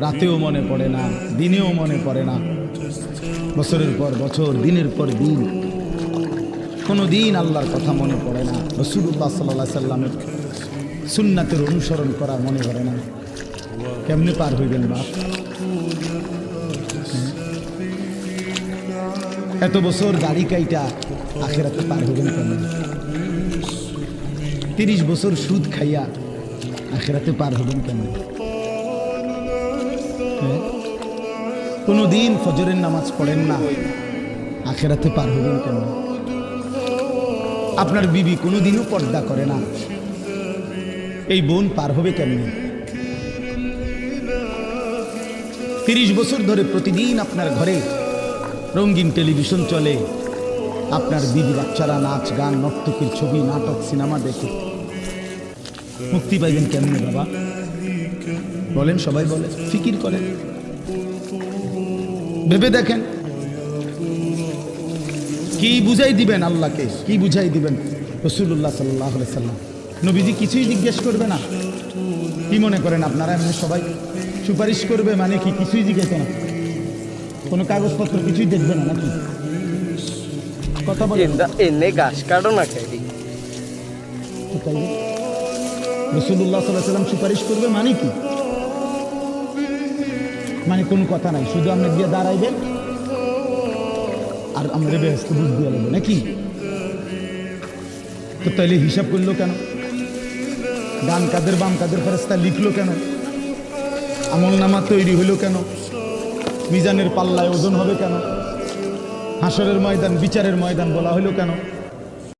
রাতেও মনে পড়ে না, দিনেও মনে পড়ে না। বছরের পর বছর, দিনের পর দিন। কোনো দিন আল্লাহর কথা মনে পড়ে না। রসুল্লাহ সাল্লাহ সাল্লামের সুন্নাতের অনুসরণ করা মনে করে না। কেমনে পার হইবেন বাপ? এত বছর গাড়ি কাইটা আখেরাতে পার হইবেন কেন তিরিশ বছর সুদ খাইয়া আখেরাতে পার হবেন কেন হ্যাঁ? কোনো দিন ফজরের নামাজ পড়েন না। আখেরাতে পার হবেন কেন আপনার বিবি কোনোদিনও পর্দা করে না। এই বোন পার হবে কেমনে? তিরিশ বছর ধরে প্রতিদিন আপনার ঘরে রঙিন টেলিভিশন চলে। আপনার বিবি বাচ্চারা নাচ, গান, নর্তকীর ছবি, নাটক, সিনেমা দেখে। মুক্তি পাইবেন কেমনে, বাবা? বলেন সবাই বলে ফিকির করেন ভেবে দেখেন। কি বুঝাই দিবেন আল্লাহকে? কি বুঝাই দিবেন? রসুল্লাহ সাল্লাহ সাল্লাম। নবীজি কিছুই জিজ্ঞেস করবে না। কি মনে করেন আপনারা? এমনি সবাই সুপারিশ করবে মানে কি কিছুই জিজ্ঞেস না? কোনো কাগজপত্র কিছুই দেখবে না নাকি? কথা বলেন। এনে গাছ কাটো না খাই রসুল্লাহ সাল্লাহ সাল্লাম সুপারিশ করবে মানে কি? মানে কোনো কথা নাই, শুধু আমরা গিয়ে দাঁড়াইবেন আর আমরা ব্যস্ত বুঝ দিয়ে লাগবে নাকি? তো তাইলে হিসাব করল কেন? ডান কাদের বাম কাদের ফেরস্তা লিখলো কেন? আমল নামা তৈরি হলো কেন? মিজানের পাল্লায় ওজন হবে কেন? হাসরের ময়দান, বিচারের ময়দান বলা হলো কেন?